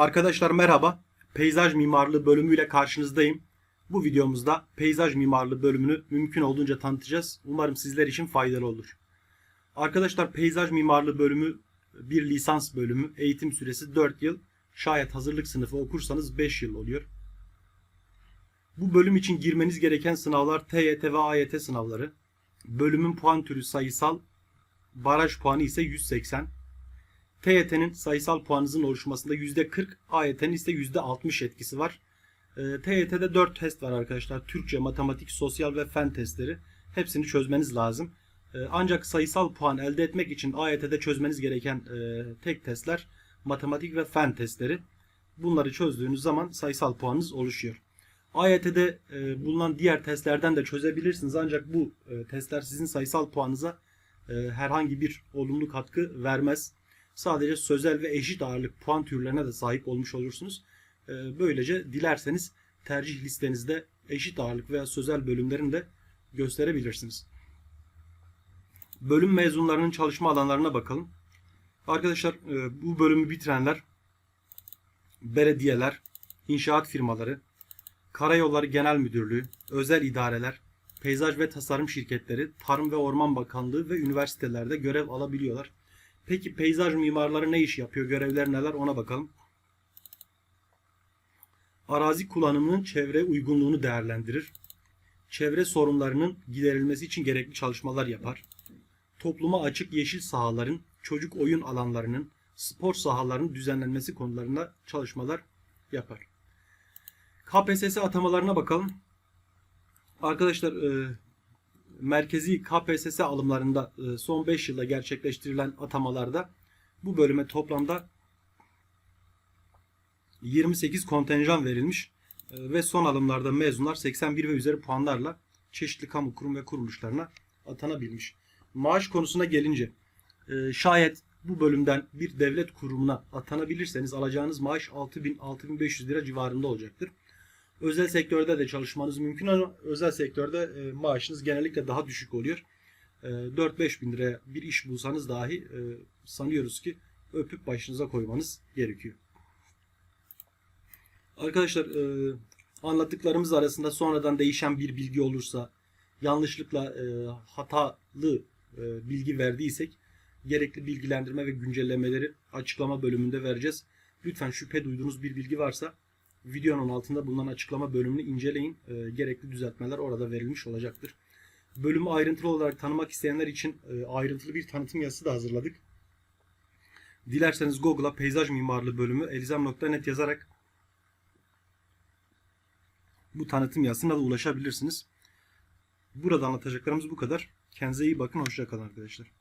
Arkadaşlar merhaba. Peyzaj mimarlığı bölümüyle karşınızdayım. Bu videomuzda peyzaj mimarlığı bölümünü mümkün olduğunca tanıtacağız. Umarım sizler için faydalı olur. Arkadaşlar peyzaj mimarlığı bölümü bir lisans bölümü. Eğitim süresi 4 yıl. Şayet hazırlık sınıfı okursanız 5 yıl oluyor. Bu bölüm için girmeniz gereken sınavlar TYT ve AYT sınavları. Bölümün puan türü sayısal, baraj puanı ise 180. TYT'nin sayısal puanınızın oluşmasında %40, AYT'nin ise %60 etkisi var. E, TYT'de 4 test var arkadaşlar. Türkçe, matematik, sosyal ve fen testleri. Hepsini çözmeniz lazım. E, ancak sayısal puan elde etmek için AYT'de çözmeniz gereken e, tek testler matematik ve fen testleri. Bunları çözdüğünüz zaman sayısal puanınız oluşuyor. AYT'de e, bulunan diğer testlerden de çözebilirsiniz ancak bu e, testler sizin sayısal puanınıza e, herhangi bir olumlu katkı vermez. Sadece sözel ve eşit ağırlık puan türlerine de sahip olmuş olursunuz. E, böylece dilerseniz tercih listenizde eşit ağırlık veya sözel bölümlerini de gösterebilirsiniz. Bölüm mezunlarının çalışma alanlarına bakalım. Arkadaşlar e, bu bölümü bitirenler belediyeler, inşaat firmaları, Karayolları Genel Müdürlüğü, özel idareler, peyzaj ve tasarım şirketleri, Tarım ve Orman Bakanlığı ve üniversitelerde görev alabiliyorlar. Peki peyzaj mimarları ne iş yapıyor? Görevler neler? Ona bakalım. Arazi kullanımının çevre uygunluğunu değerlendirir. Çevre sorunlarının giderilmesi için gerekli çalışmalar yapar. Topluma açık yeşil sahaların, çocuk oyun alanlarının, spor sahalarının düzenlenmesi konularında çalışmalar yapar. KPSS atamalarına bakalım. Arkadaşlar e, merkezi KPSS alımlarında e, son 5 yılda gerçekleştirilen atamalarda bu bölüme toplamda 28 kontenjan verilmiş e, ve son alımlarda mezunlar 81 ve üzeri puanlarla çeşitli kamu kurum ve kuruluşlarına atanabilmiş. Maaş konusuna gelince e, şayet bu bölümden bir devlet kurumuna atanabilirseniz alacağınız maaş 6000-6500 lira civarında olacaktır. Özel sektörde de çalışmanız mümkün ama özel sektörde e, maaşınız genellikle daha düşük oluyor. E, 4-5 bin liraya bir iş bulsanız dahi e, sanıyoruz ki öpüp başınıza koymanız gerekiyor. Arkadaşlar e, anlattıklarımız arasında sonradan değişen bir bilgi olursa yanlışlıkla e, hatalı e, bilgi verdiysek gerekli bilgilendirme ve güncellemeleri açıklama bölümünde vereceğiz. Lütfen şüphe duyduğunuz bir bilgi varsa videonun altında bulunan açıklama bölümünü inceleyin. E, gerekli düzeltmeler orada verilmiş olacaktır. Bölümü ayrıntılı olarak tanımak isteyenler için e, ayrıntılı bir tanıtım yazısı da hazırladık. Dilerseniz Google'a peyzaj mimarlığı bölümü elizam.net yazarak bu tanıtım yazısına da ulaşabilirsiniz. Burada anlatacaklarımız bu kadar. Kendinize iyi bakın. Hoşçakalın arkadaşlar.